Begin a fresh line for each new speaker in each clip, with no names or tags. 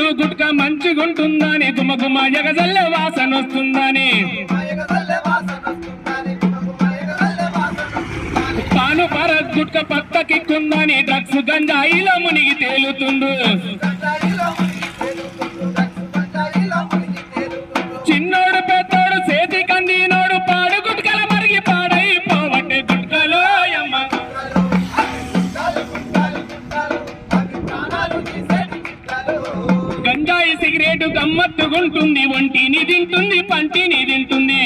చెప్పిండు గుట్క మంచిగుంటుందని గుమగుమ ఎగజల్ల వాసన వస్తుందని తాను పర గుట్క పక్కకిక్కుందని డ్రగ్స్ గంజాయిలో మునిగి తేలుతుండు. గంజాయి సిగరెట్ గమ్మత్తుగుంటుంది ఒంటిని తింటుంది పంటిని తింటుంది.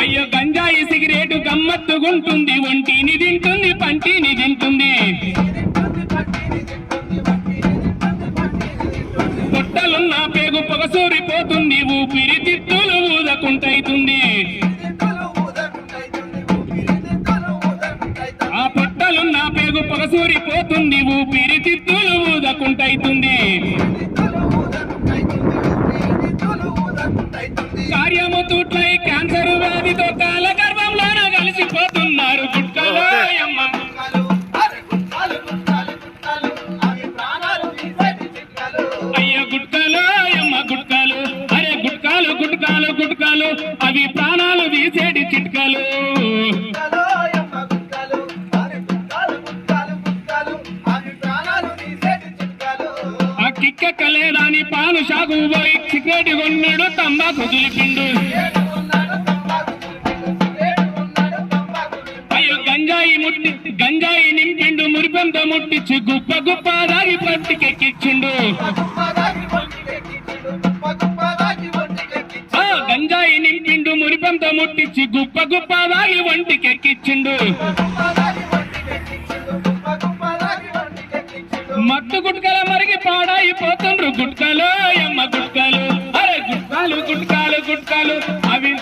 అయ్యో గంజాయి సిగరెట్ గమ్మత్తుగుంటుంది ఒంటిని తింటుంది పంటిని తింటుంది. పొట్టలున్న పేగు పొగసూరిపోతుంది ఊపిరి తిట్టులు ఊదకుంటైతుంది. పేగు పొగసూరిపోతుంది ఊపిరి తిత్తులు ఊదకుంటైతుంది. కార్యము తూట్లై క్యాన్సర్ వ్యాధితో కాల గర్భంలోన కలిసిపోతున్నారు అయ్య గుట్కాలు అమ్మ గుట్కాలు. అరే గుట్కాలు గుట్కాలు గుట్కాలు. అవి ప్రాణాలు తీసేటి చిట్కాలు. ఆ పాను సాగు పోయి సిగరెట్ కొన్నాడు తంబాకు దులిపిండు. అయ్యో గంజాయి ముట్టి గంజాయి నింపిండు మురిపెంత ముట్టించి గుప్ప గుప్ప దాగి పట్టికెక్కిచ్చిండు ఆ గంజాయి నింపిండు మురిపెంత ముట్టించి గుప్ప గుప్ప దాగి వంటికెక్కిచ్చిండు మత్తు గుట్కల మరిగి పాడైపోతుండ్రు గుట్కలు అమ్మ గుట్కలు. అరే గుట్కాలు గుట్కాలు గుట్కాలు అవి.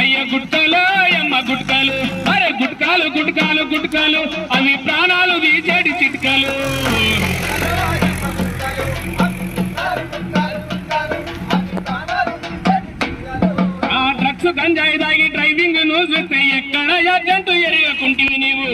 అయ్య గుట్కలు అమ్మ గుట్కలు. అరే గుట్కాలు గుట్కాలు గుట్కాలు అవి ప్రాణాలు వీచేడి చిట్కలు. ఆ డ్రగ్స్ గంజాయి తాగి డ్రైవింగ్ నువ్వు చూస్తే ఎక్కడ అర్జెంట్ నీవు?